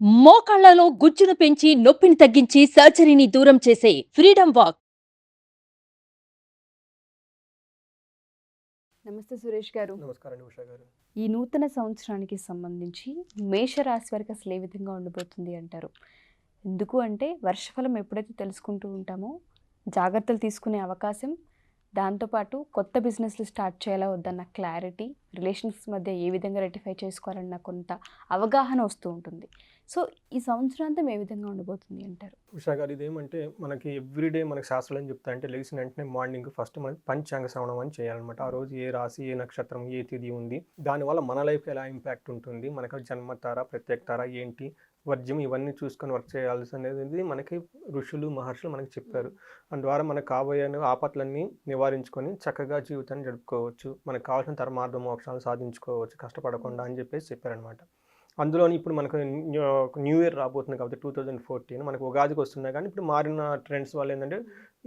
మోకాళ్ళలో గుజ్జును పెంచి నొప్పిని తగ్గించి సర్జరీని దూరం చేసే ఫ్రీడమ్ వాక్. నమస్తే సురేష్ గారు. నమస్కారం ఉషా గారు. ఈ నూతన సంవత్సరానికి సంబంధించి మేషరాశి వారికి అసలు ఏ విధంగా ఉండబోతుంది అంటారు? ఎందుకు అంటే వర్షఫలం ఎప్పుడైతే తెలుసుకుంటూ ఉంటామో జాగ్రత్తలు తీసుకునే అవకాశం దాంతోపాటు కొత్త బిజినెస్లు స్టార్ట్ చేయాలా వద్దన్న క్లారిటీ రిలేషన్స్ మధ్య ఏ విధంగా రెటిఫై చేసుకోవాలన్న కొంత అవగాహన వస్తూ ఉంటుంది. సో ఈ సంవత్సరాంతం ఏ విధంగా ఉండబోతుంది అంటారు? ఉషా గారు ఇదేమంటే మనకి ఎవ్రీడే మనకి శాస్త్రాలు ఏం చెప్తా అంటే లేచిన వెంటనే మార్నింగ్ ఫస్ట్ మనకి పంచాంగ శ్రవణం అని చేయాలన్నమాట. ఆ రోజు ఏ రాశి ఏ నక్షత్రం ఏ తిథి ఉంది దానివల్ల మన లైఫ్ ఎలా ఇంపాక్ట్ ఉంటుంది మనకి జన్మతార ప్రత్యేక తార ఏంటి వర్జ్యం ఇవన్నీ చూసుకొని వర్క్ చేయాల్సి అనేది మనకి ఋషులు మహర్షులు మనకి చెప్పారు. దాని ద్వారా మనకు కాబోయే ఆపత్లన్నీ నివారించుకొని చక్కగా జీవితాన్ని గడుపుకోవచ్చు మనకు కావాల్సిన ధర్మార్థ మోక్షాలు సాధించుకోవచ్చు కష్టపడకుండా అని చెప్పేసి చెప్పారనమాట అందులోని ఇప్పుడు మనకు న్యూ ఇయర్ రాబోతుంది కాబట్టి టూ థౌజండ్ ఫోర్టీన్ మనకు ఉగాదికి వస్తున్నాయి. కానీ ఇప్పుడు మారిన ట్రెండ్స్ వల్ల ఏంటంటే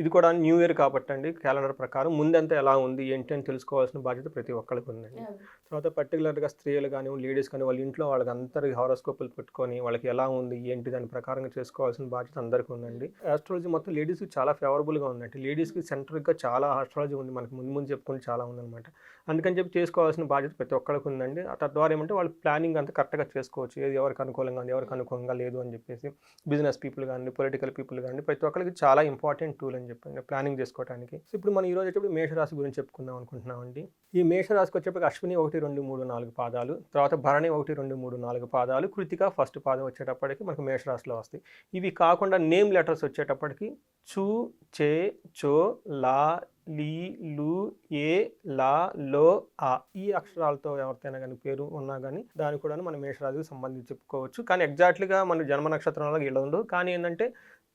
ఇది కూడా న్యూ ఇయర్ కాబట్టి అండి క్యాలెండర్ ప్రకారం. ముందంతా ఎలా ఉంది ఏంటి అని తెలుసుకోవాల్సిన బాధ్యత ప్రతి ఒక్కరికి ఉందండి. తర్వాత పర్టికులర్గా స్త్రీలు కానీ లేడీస్ కానీ వాళ్ళ ఇంట్లో వాళ్ళకి అందరికి హారోస్కోపులు పెట్టుకొని వాళ్ళకి ఎలా ఉంది ఏంటి దాని ప్రకారంగా చేసుకోవాల్సిన బాధ్యత అందరికీ ఉందండి. ఆస్ట్రాలజీ మొత్తం లేడీస్కి చాలా ఫేవరబుల్గా ఉందండి. లేడీస్కి సెంట్రల్గా చాలా ఆస్ట్రాలజీ ఉంది. మనకి ముందు ముందు చెప్పుకొని చాలా ఉందన్నమాట. అందుకని చెప్పి చేసుకోవాల్సిన బాధ్యత ప్రతి ఒక్కరికి ఉందండి. తద్వారా ఏమంటే వాళ్ళు ప్లానింగ్ అంతా కరెక్ట్గా చేసుకోవచ్చు. ఏది ఎవరికి అనుకూలంగా ఉంది ఎవరికి అనుకూలంగా లేదు అని చెప్పేసి బిజినెస్ పీపుల్ కానీ పొలిటికల్ పీపుల్ కానీ ప్రతి ఒక్కరికి చాలా ఇంపార్టెంట్ టూల్ అని చెప్పండి ప్లానింగ్ చేసుకోవడానికి సో ఇప్పుడు మనం ఈ రోజు వచ్చేప్పుడు మేషరాశి గురించి చెప్పుకుందాం అనుకుంటున్నామండి. ఈ మేషరాశికి వచ్చేప్పటికి అశ్విని ఒకటి రెండు మూడు నాలుగు పాదాలు తర్వాత భరణి ఒకటి రెండు మూడు నాలుగు పాదాలు కృతిక ఫస్ట్ పాదం వచ్చేటప్పటికి మనకు మేషరాశిలో వస్తాయి. ఇవి కాకుండా నేమ్ లెటర్స్ వచ్చేటప్పటికి చు చే చో లా లీ లు ఏ లా లో ఆ ఈ అక్షరాలతో ఎవరితైనా కానీ పేరు ఉన్నా కానీ దాని కూడా మనం మేషరాశికి సంబంధించి చెప్పుకోవచ్చు. కానీ ఎగ్జాక్ట్లీగా మన జన్మ నక్షత్రంలో ఇలా ఉండదు కానీ ఏంటంటే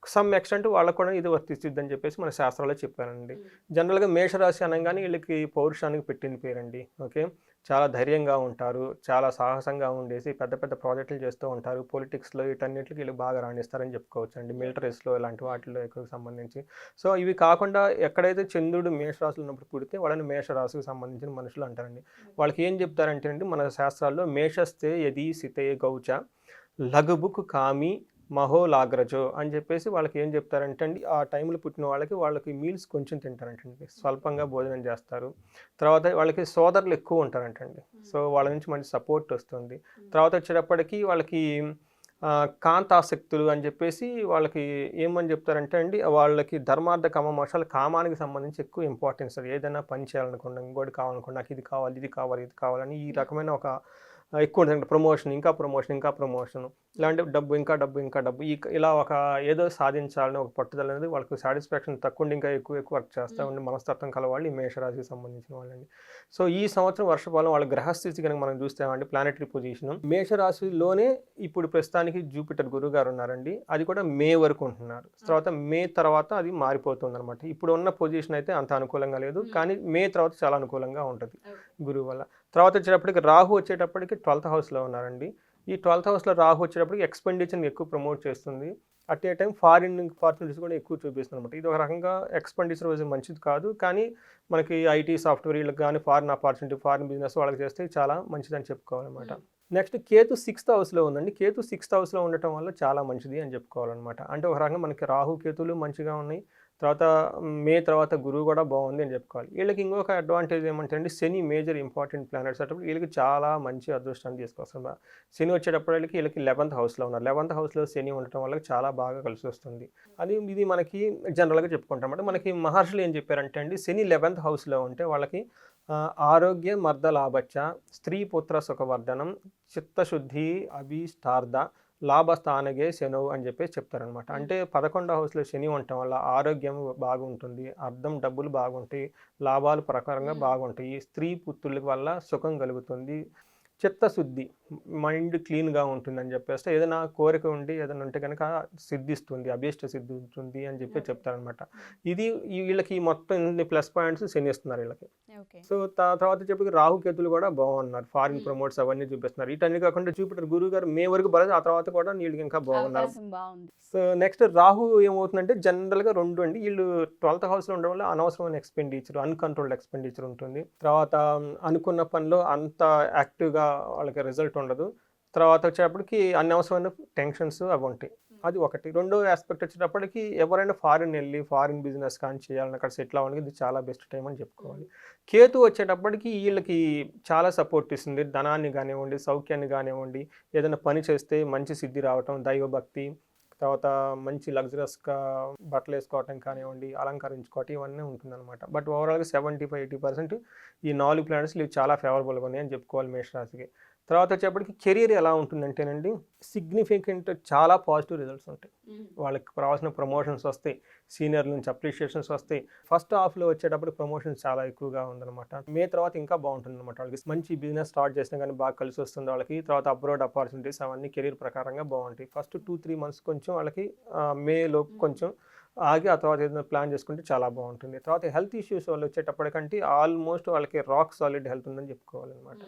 సమ్ ఎక్స్టెంట్ వాళ్ళకు కూడా ఇది వర్తిస్తుంది అని చెప్పేసి మన శాస్త్రాల్లో చెప్పారండి. జనరల్గా మేషరాశి అనగానే వీళ్ళకి పౌరుషానికి పెట్టింది పేరండి. ఓకే? చాలా ధైర్యంగా ఉంటారు చాలా సాహసంగా ఉండేసి పెద్ద పెద్ద ప్రాజెక్టులు చేస్తూ ఉంటారు. పొలిటిక్స్లో వీటన్నిటికి వీళ్ళు బాగా రాణిస్తారని చెప్పుకోవచ్చు అండి మిలిటరీస్లో ఇలాంటి వాటిలో ఎక్కువ సంబంధించి. సో ఇవి కాకుండా ఎక్కడైతే చంద్రుడు మేషరాశులు ఉన్నప్పుడు పుడితే వాళ్ళని మేషరాశికి సంబంధించిన మనుషులు అంటారండి. వాళ్ళకి ఏం చెప్తారంటే అండి మన శాస్త్రాల్లో మేషస్తే యది సితే గౌచ లఘుబుక్ కామి మహోలాగ్రజో అని చెప్పేసి వాళ్ళకి ఏం చెప్తారంటే అండి ఆ టైంలో పుట్టిన వాళ్ళకి వాళ్ళకి మీల్స్ కొంచెం తింటారంటండి. స్వల్పంగా భోజనం చేస్తారు. తర్వాత వాళ్ళకి సోదరులు ఎక్కువ ఉంటారంటండి. సో వాళ్ళ నుంచి మంచి సపోర్ట్ వస్తుంది. తర్వాత వచ్చేటప్పటికి వాళ్ళకి కాంతాసక్తులు అని చెప్పేసి వాళ్ళకి ఏమని చెప్తారంటే అండి వాళ్ళకి ధర్మార్థ కామ మోక్షాలు కామానికి సంబంధించి ఎక్కువ ఇంపార్టెన్స్ ఏదైనా పని చేయాలనుకున్నా ఇంకోటి కావాలనుకున్నా నాకు ఇది కావాలి ఇది కావాలి ఇది కావాలని ఈ రకమైన ఒక ఎక్కువ ఉంటుంది ప్రమోషన్ ఇంకా ప్రమోషన్ ఇంకా ప్రమోషన్ ఇలాంటి డబ్బు ఇంకా డబ్బు ఇంకా డబ్బు. ఇలా ఒక ఏదో సాధించాలని ఒక పట్టుదల అనేది వాళ్ళకి సాటిస్ఫాక్షన్ తక్కువ ఇంకా ఎక్కువ ఎక్కువ వర్క్ చేస్తూ ఉండి మనస్తత్వం కల వాళ్ళు ఈ మేషరాశికి సంబంధించిన వాళ్ళండి. సో ఈ సంవత్సరం వర్షపాలం వాళ్ళ గ్రహస్థితి కనుక మనం చూస్తామండి ప్లానెటరీ పొజిషన్ మేషరాశిలోనే ఇప్పుడు ప్రస్తుతానికి జూపిటర్ గురువు గారు ఉన్నారండి. అది కూడా మే వరకు ఉంటున్నారు. తర్వాత మే తర్వాత అది మారిపోతుంది అనమాట ఇప్పుడు ఉన్న పొజిషన్ అయితే అంత అనుకూలంగా లేదు. కానీ మే తర్వాత చాలా అనుకూలంగా ఉంటుంది గురువు వల్ల. తర్వాత వచ్చేటప్పటికి రాహు వచ్చేటప్పటికి ట్వెల్త్ హౌస్లో ఉన్నారండి. ఈ ట్వెల్త్ హౌస్లో రాహు వచ్చేటప్పటికి ఎక్స్పెండిచర్ని ఎక్కువ ప్రమోట్ చేస్తుంది. At a time foreign opportunities కూడా ఎక్కువ చూపిస్తుంది అనమాట ఇది ఒక రకంగా ఎక్స్పెండిచర్ వైజ్ మంచిది కాదు. కానీ మనకి ఐటీ సాఫ్ట్వేర్ వీళ్ళకి కానీ ఫారిన్ ఆపర్చునిటీ ఫారిన్ బిజినెస్ వాళ్ళకి చేస్తే చాలా మంచిదని చెప్పుకోవాలన్నమాట. నెక్స్ట్ కేతు సిక్స్త్ హౌస్లో ఉందండి. కేతు సిక్స్త్ హౌస్లో ఉండటం వల్ల చాలా మంచిది అని చెప్పుకోవాలన్నమాట. అంటే ఒక రకంగా మనకి రాహు కేతులు మంచిగా ఉన్నాయి. తర్వాత మే తర్వాత గురువు కూడా బాగుంది అని చెప్పుకోవాలి. వీళ్ళకి ఇంకొక అడ్వాంటేజ్ ఏమంటే అండి శని మేజర్ ఇంపార్టెంట్ ప్లానెట్స్ అప్పుడు వీళ్ళకి చాలా మంచి అదృష్టాన్ని తీసుకొస్తుంది. శని వచ్చేటప్పుడు వీళ్ళకి వీళ్ళకి లెవెంత్ హౌస్లో ఉన్నారు. లెవెంత్ హౌస్లో శని ఉండటం వల్ల చాలా బాగా కలిసి వస్తుంది. అది ఇది మనకి జనరల్గా చెప్పుకుంటాం. అంటే మనకి మహర్షులు ఏం చెప్పారంటే అండి శని లెవెంత్ హౌస్లో ఉంటే వాళ్ళకి ఆరోగ్య మర్ద లాభచ్చ స్త్రీ పుత్ర సుఖవర్ధనం చిత్తశుద్ధి అభిష్టార్థ లాభస్థానగే శనువు అని చెప్పేసి చెప్తారనమాట అంటే పదకొండో హౌస్లో శని ఉండటం వల్ల ఆరోగ్యం బాగుంటుంది అర్థం డబ్బులు బాగుంటాయి లాభాలు ప్రకారంగా బాగుంటాయి. స్త్రీ పుత్రుల వల్ల సుఖం కలుగుతుంది. చిత్తశుద్ధి మైండ్ క్లీన్గా ఉంటుందని చెప్పేస్తే ఏదైనా కోరిక ఉండి ఏదైనా ఉంటే కనుక సిద్ధిస్తుంది అభీష్ట సిద్ధిస్తుంది అని చెప్పి చెప్తారనమాట ఇది వీళ్ళకి మొత్తం ఇన్ని ప్లస్ పాయింట్స్ శనిస్తున్నారు వీళ్ళకి. సో తర్వాత చెప్పి రాహుకేతులు కూడా బాగున్నారు. ఫారిన్ ప్రమోట్స్ అవన్నీ చూపిస్తున్నారు. ఇటన్నీ కాకుండా చూపిటర్ గురువు గారు మే వరకు బాగా ఆ తర్వాత కూడా వీళ్ళకి ఇంకా బాగున్నారు. సో నెక్స్ట్ రాహు ఏమవుతుందంటే జనరల్గా రెండు అండి. వీళ్ళు ట్వెల్త్ హౌస్లో ఉండడం వల్ల అనవసరమైన ఎక్స్పెండిచర్ అన్కంట్రోల్డ్ ఎక్స్పెండిచర్ ఉంటుంది. తర్వాత అనుకున్న పనిలో అంత యాక్టివ్గా వాళ్ళకి రిజల్ట్ ఉండదు. తర్వాత వచ్చేటప్పటికి అనవసరమైన టెన్షన్స్ అవి ఉంటాయి. అది ఒకటి. రెండో ఆస్పెక్ట్ వచ్చేటప్పటికి ఎవరైనా ఫారిన్ వెళ్ళి ఫారిన్ బిజినెస్ కానీ చేయాలని అక్కడ సెటిల్ అవ్వడానికి ఇది చాలా బెస్ట్ టైం అని చెప్పుకోవాలి. కేతు వచ్చేటప్పటికి వీళ్ళకి చాలా సపోర్ట్ ఇస్తుంది. ధనాన్ని కానివ్వండి సౌఖ్యాన్ని కానివ్వండి ఏదైనా పని చేస్తే మంచి సిద్ధి రావటం దైవభక్తి తర్వాత మంచి లగ్జరస్గా బట్టలు వేసుకోవటం కానివ్వండి అలంకరించుకోవటం ఇవన్నీ ఉంటుందన్నమాట. బట్ ఓవరాల్గా సెవెంటీ ఫైవ్ ఎయిటీ పర్సెంట్ ఈ నాలుగు ప్లానెట్స్ ఇవి చాలా ఫేవరబుల్గా ఉన్నాయి అని చెప్పుకోవాలి మేషరాశికి. తర్వాత వచ్చేప్పటికి కెరీర్ ఎలా ఉంటుందంటేనండి సిగ్నిఫికెంట్ చాలా పాజిటివ్ రిజల్ట్స్ ఉంటాయి. వాళ్ళకి రావాల్సిన ప్రమోషన్స్ వస్తాయి సీనియర్ నుంచి అప్రిషియేషన్స్ వస్తాయి. ఫస్ట్ హాఫ్లో వచ్చేటప్పుడు ప్రమోషన్స్ చాలా ఎక్కువగా ఉందన్నమాట. మే తర్వాత ఇంకా బాగుంటుంది అనమాట వాళ్ళకి మంచి బిజినెస్ స్టార్ట్ చేసినా కానీ బాగా కలిసి వస్తుంది వాళ్ళకి. తర్వాత అబ్రాడ్ ఆపర్చునిటీస్ అవన్నీ కెరీర్ ప్రకారంగా బాగుంటాయి. ఫస్ట్ టూ త్రీ మంత్స్ కొంచెం వాళ్ళకి మేలో కొంచెం ఆగి ఆ తర్వాత ఏదైనా ప్లాన్ చేసుకుంటే చాలా బాగుంటుంది. తర్వాత హెల్త్ ఇష్యూస్ వాళ్ళు వచ్చేటప్పటికంటే ఆల్మోస్ట్ వాళ్ళకి రాక్ సాలిడ్ హెల్త్ ఉందని చెప్పుకోవాలన్నమాట.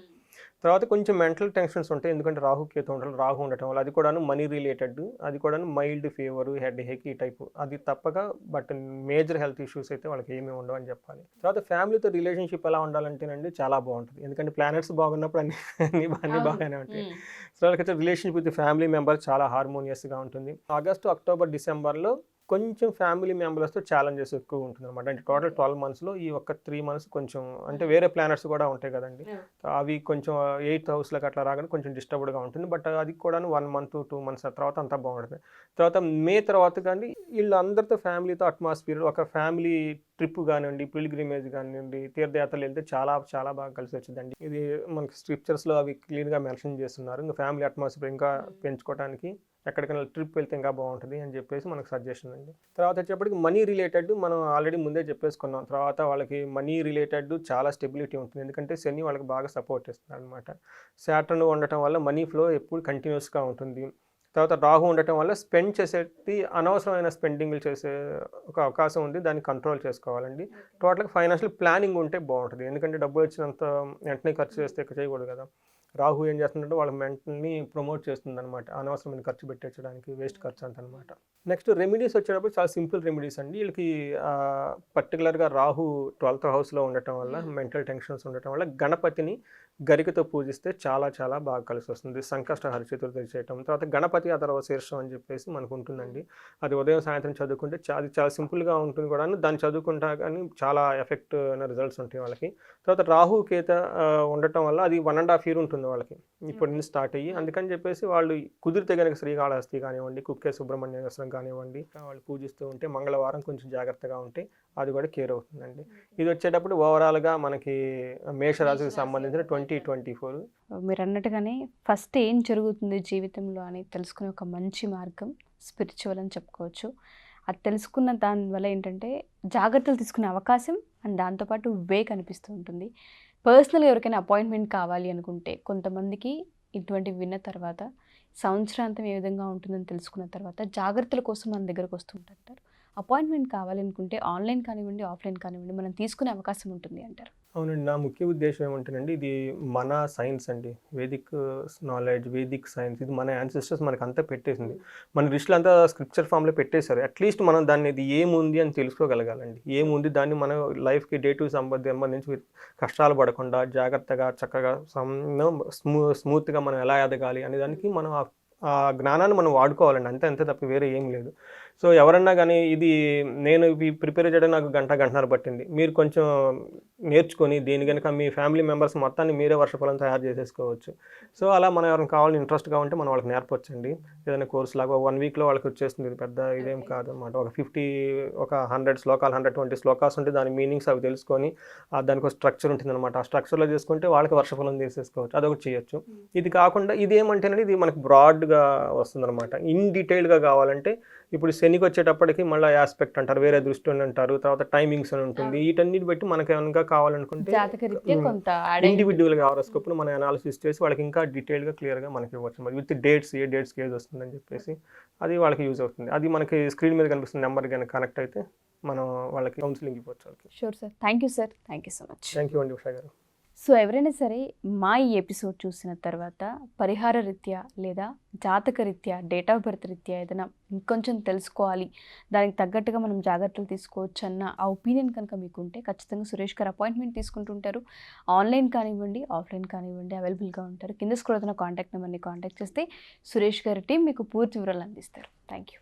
తర్వాత కొంచెం మెంటల్ టెన్షన్స్ ఉంటాయి. ఎందుకంటే రాహు కేతు ఉంటారు రాహు ఉండటం వల్ల అది కూడాను మనీ రిలేటెడ్ అది కూడాను మైల్డ్ ఫీవర్ హెడ్ హెక్ ఈ టైపు అది తప్పక బట్ మేజర్ హెల్త్ ఇష్యూస్ అయితే వాళ్ళకి ఏమీ ఉండవు అని చెప్పాలి. తర్వాత ఫ్యామిలీతో రిలేషన్షిప్ ఎలా ఉండాలంటేనండి చాలా బాగుంటుంది. ఎందుకంటే ప్లానెట్స్ బాగున్నప్పుడు అన్ని అన్ని అన్ని బాగానే ఉంటాయి. సో వాళ్ళకైతే రిలేషన్షిప్ విత్ ఫ్యామిలీ మెంబర్ చాలా హార్మోనియస్గా ఉంటుంది. ఆగస్టు అక్టోబర్ డిసెంబర్లో కొంచెం ఫ్యామిలీ మెంబర్స్తో ఛాలెంజెస్ ఎక్కువ ఉంటుంది అనమాట అంటే టోటల్ ట్వెల్వ్ మంత్స్లో ఈ ఒక్క త్రీ మంత్స్ కొంచెం అంటే వేరే ప్లానెట్స్ కూడా ఉంటాయి కదండి. అవి కొంచెం ఎయిత్ హౌస్లోకి అట్లా రాగానే కొంచెం డిస్టర్బ్డ్గా ఉంటుంది. బట్ అది కూడా వన్ మంత్ టూ మంత్స్ తర్వాత అంతా బాగుంటుంది. తర్వాత మే తర్వాత కానీ వీళ్ళందరితో ఫ్యామిలీతో అట్మాస్ఫియర్ ఒక ఫ్యామిలీ ట్రిప్ కానివ్వండి పిల్గ్రిమేజ్ కానివ్వండి తీర్థయాత్రలు వెళ్తే చాలా చాలా బాగా కలిసి వచ్చిందండి. ఇది మనకి స్క్రిప్చర్స్లో అవి క్లియర్గా మెన్షన్ చేస్తున్నారు. ఇంకా ఫ్యామిలీ అట్మాస్ఫియర్ ఇంకా పెంచుకోవడానికి ఎక్కడికైనా ట్రిప్ వెళ్తే ఇంకా బాగుంటుంది అని చెప్పేసి మనకు సజెషన్ అండి తర్వాత వచ్చేప్పటికి మనీ రిలేటెడ్ మనం ఆల్రెడీ ముందే చెప్పేసుకున్నాం. తర్వాత వాళ్ళకి మనీ రిలేటెడ్ చాలా స్టెబిలిటీ ఉంటుంది. ఎందుకంటే శని వాళ్ళకి బాగా సపోర్ట్ ఇస్తుంది అనమాట శాటర్న్ ఉండటం వల్ల మనీ ఫ్లో ఎప్పుడు కంటిన్యూస్గా ఉంటుంది. తర్వాత రాహు ఉండటం వల్ల స్పెండ్ చేసేది అనవసరమైన స్పెండింగ్లు చేసే ఒక అవకాశం ఉంది. దాన్ని కంట్రోల్ చేసుకోవాలండి. టోటల్గా ఫైనాన్షియల్ ప్లానింగ్ ఉంటే బాగుంటుంది. ఎందుకంటే డబ్బులు వచ్చినంత వెంటనే ఖర్చు చేస్తే చేయకూడదు కదా. రాహు ఏం చేస్తుందంటే వాళ్ళ మెంటల్ని ప్రమోట్ చేస్తుంది అనమాట అనవసరమైన ఖర్చు పెట్టించడానికి వేస్ట్ ఖర్చు అంత అనమాట నెక్స్ట్ రెమెడీస్ వచ్చేటప్పుడు చాలా సింపుల్ రెమెడీస్ అండి. వీళ్ళకి పర్టికులర్గా రాహు ట్వెల్త్ హౌస్లో ఉండటం వల్ల మెంటల్ టెన్షన్స్ ఉండటం వల్ల గణపతిని గరికతో పూజిస్తే చాలా చాలా బాగా కలిసి వస్తుంది సంకష్ట హరిచతుర్థి చేయటం తర్వాత గణపతి అథర్వ శీర్షం అని చెప్పేసి మనకు ఉంటుందండి అది ఉదయం సాయంత్రం చదువుకుంటే అది చాలా సింపుల్గా ఉంటుంది కూడా దాన్ని చదువుకుంటా కానీ చాలా ఎఫెక్ట్ అయిన రిజల్ట్స్ ఉంటాయి వాళ్ళకి. తర్వాత రాహు కేత ఉండటం వల్ల అది వన్ అండ్ హాఫ్ ఇయర్ ఉంటుంది వాళ్ళకి. ఇప్పటి నుంచి స్టార్ట్ అయ్యి అందుకని చెప్పేసి వాళ్ళు కుదిరితే కనుక శ్రీకాళహస్తి కానివ్వండి కుక్కే సుబ్రహ్మణ్యేశ్వరం కానివ్వండి వాళ్ళు పూజిస్తూ ఉంటే మంగళవారం కొంచెం జాగ్రత్తగా ఉంటే అది కూడా కేర్ అవుతుందండి. ఇది వచ్చేటప్పుడు ఓవరాల్గా మనకి మేషరాశికి సంబంధించిన ట్వంటీ ట్వంటీ ఫోర్ మీరు అన్నట్టుగానే ఫస్ట్ ఏం జరుగుతుంది జీవితంలో అని తెలుసుకునే ఒక మంచి మార్గం స్పిరిచువల్ అని చెప్పుకోవచ్చు. అది తెలుసుకున్న దానివల్ల ఏంటంటే జాగ్రత్తలు తీసుకునే అవకాశం అండ్ దాంతోపాటు వే కనిపిస్తూ ఉంటుంది. పర్సనల్గా ఎవరికైనా అపాయింట్మెంట్ కావాలి అనుకుంటే కొంతమందికి ఇటువంటివి విన్న తర్వాత సంవత్సరాంతం ఏ విధంగా ఉంటుందని తెలుసుకున్న తర్వాత జాగ్రత్తల కోసం మన దగ్గరకు వస్తూ ఉంటారు. అపాయింట్మెంట్ కావాలనుకుంటే ఆన్లైన్ కానివ్వండి ఆఫ్లైన్ కానివ్వండి మనం తీసుకునే అవకాశం ఉంటుంది అంటారు. అవునండి. నా ముఖ్య ఉద్దేశం ఏమంటేనండి ఇది మన సైన్స్ అండి. వేదిక్ నాలెడ్జ్ వేదిక్ సైన్స్ ఇది మన యాన్సిస్టర్స్ మనకు అంతా పెట్టేసింది. మన రిష్లు అంతా స్క్రిప్చర్ ఫామ్లో పెట్టేశారు. అట్లీస్ట్ మనం దాన్ని ఇది ఏముంది అని తెలుసుకోగలగాలండి. ఏముంది దాన్ని మన లైఫ్కి డే టు సంబంధించి కష్టాలు పడకుండా జాగ్రత్తగా చక్కగా స్మూ స్మూత్గా మనం ఎలా ఎదగాలి అనే దానికి మనం ఆ- ఆ జ్ఞానాన్ని మనం వాడుకోవాలండి. అంతే అంతే తప్ప వేరే ఏం లేదు. సో ఎవరన్నా కానీ ఇది నేను ఇవి ప్రిపేర్ చేయడం నాకు గంట గంటన్నర పట్టింది. మీరు కొంచెం నేర్చుకొని దీని కనుక మీ ఫ్యామిలీ మెంబర్స్ మొత్తాన్ని మీరే వర్షఫలం తయారు చేసేసుకోవచ్చు. సో అలా మనం ఎవరైనా కావాలని ఇంట్రెస్ట్గా ఉంటే మనం వాళ్ళకి నేర్పొచ్చండి. ఏదైనా కోర్స్ లాగా వన్ వీక్లో వాళ్ళకి వచ్చేస్తుంది. ఇది పెద్ద ఇదేం కాదు అనమాట ఒక ఫిఫ్టీ ఒక హండ్రెడ్ శ్లోకాలు హండ్రెడ్ ట్వంటీ శ్లోకాస్ ఉంటే దాని మీనింగ్స్ అవి తెలుసుకొని దానికి ఒక స్ట్రక్చర్ ఉంటుంది అనమాట ఆ స్ట్రక్చర్లో చేసుకుంటే వాళ్ళకి వర్షఫలం చేసేసుకోవచ్చు. అదొకటి చేయొచ్చు. ఇది కాకుండా ఇది ఏమంటేనండి ఇది మనకి బ్రాడ్గా వస్తుంది అనమాట ఇన్ డీటెయిల్గా కావాలంటే ఇప్పుడు శనికి వచ్చేటప్పటికి మళ్ళీ ఆస్పెక్ట్ అంటారు వేరే దృష్టి అని అంటారు తర్వాత టైమింగ్స్ అని ఉంటుంది. వీటన్నిటి బట్టి మనకి ఏమైనా కావాలనుకుంటే అయి ఇండివిజువల్గా హారోస్కోప్ను మనం అనాలిసిస్ చేసి వాళ్ళకి ఇంకా డీటెయిల్గా క్లియర్గా మనకి ఇవ్వచ్చు. మరి విత్ డేట్స్ ఏ డేట్స్కి ఏది వస్తుందని చెప్పేసి అది వాళ్ళకి యూజ్ అవుతుంది. అది మనకి స్క్రీన్ మీద కనిపిస్తున్న నెంబర్ కనుక కనెక్ట్ అయితే మనం వాళ్ళకి కౌన్సిలింగ్ ఇవ్వచ్చు sure sir thank you sir thank you so much thank you అండి ఉషా గారు. సో ఎవరైనా సరే మా ఈ ఎపిసోడ్ చూసిన తర్వాత పరిహార రీత్యా లేదా జాతక రీత్యా డేట్ ఆఫ్ బర్త్ రీత్యా ఏదైనా ఇంకొంచెం తెలుసుకోవాలి. దానికి తగ్గట్టుగా మనం జాగ్రత్తలు తీసుకోవచ్చు అన్న ఆ ఒపీనియన్ కనుక మీకు ఉంటే ఖచ్చితంగా సురేష్ గారు అపాయింట్మెంట్ తీసుకుంటుంటారు. ఆన్లైన్ కానివ్వండి ఆఫ్లైన్ కానివ్వండి అవైలబుల్గా ఉంటారు. కింద స్క్రోల్ అవుతున్న కాంటాక్ట్ నెంబర్ని కాంటాక్ట్ చేస్తే సురేష్ గారి టీం మీకు పూర్తి వివరాలు అందిస్తారు. Thank you